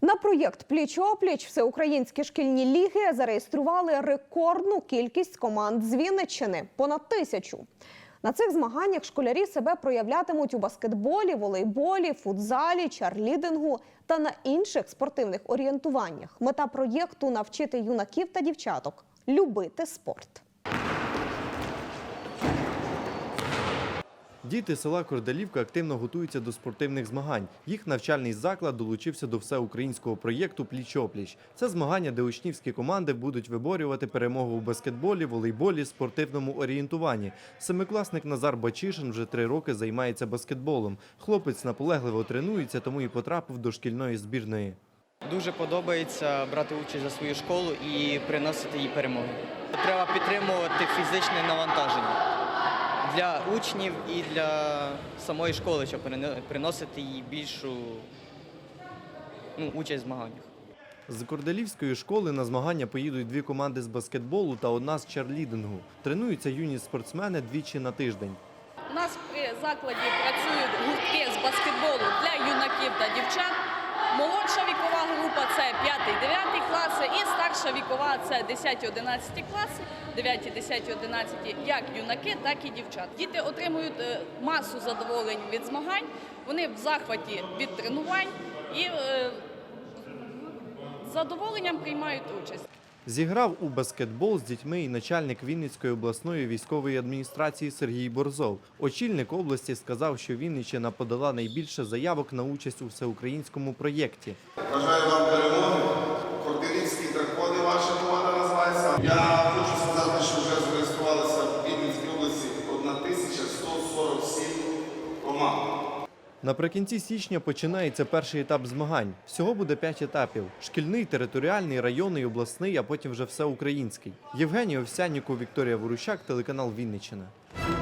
На проєкт Пліч-опліч всеукраїнські шкільні ліги зареєстрували рекордну кількість команд з Вінниччини – понад тисячу. На цих змаганнях школярі себе проявлятимуть у баскетболі, волейболі, футзалі, чарлідингу та на інших спортивних орієнтуваннях. Мета проєкту навчити юнаків та дівчаток любити спорт. Діти села Кордалівка активно готуються до спортивних змагань. Їх навчальний заклад долучився до всеукраїнського проєкту Пліч-опліч. Це змагання, де учнівські команди будуть виборювати перемогу у баскетболі, волейболі, спортивному орієнтуванні. Семикласник Назар Бачишин вже три роки займається баскетболом. Хлопець наполегливо тренується, тому і потрапив до шкільної збірної. Дуже подобається брати участь за свою школу і приносити їй перемоги. Треба підтримувати фізичне навантаження для учнів і для самої школи, щоб приносити їй більшу ну, участь в змаганнях. З Кордалівської школи на змагання поїдуть дві команди з баскетболу та одна з чарлідингу. Тренуються юні спортсмени двічі на тиждень. У нас при закладі працюють гуртки з баскетболу для юнаків та дівчат. Молодша вікова група це 5-9 класи і старша вікова це 10-11 класи, 9, 10, 11 як юнаки, так і дівчат. Діти отримують е, масу задоволень від змагань, вони в захваті від тренувань і е, задоволенням приймають участь. Зіграв у баскетбол з дітьми і начальник Вінницької обласної військової адміністрації Сергій Борзов. Очільник області сказав, що Вінниччина подала найбільше заявок на участь у всеукраїнському проєкті. Бажаю вам перемоги. Кордилівські дракони ваша команда називається. Я хочу сказати, що вже зареєструвалися в Вінницькій області 1147 команд. Наприкінці січня починається перший етап змагань. Всього буде п'ять етапів: шкільний, територіальний, районний, обласний, а потім вже всеукраїнський. Євгеній Овсяніку, Вікторія Ворущак, телеканал Вінниччина.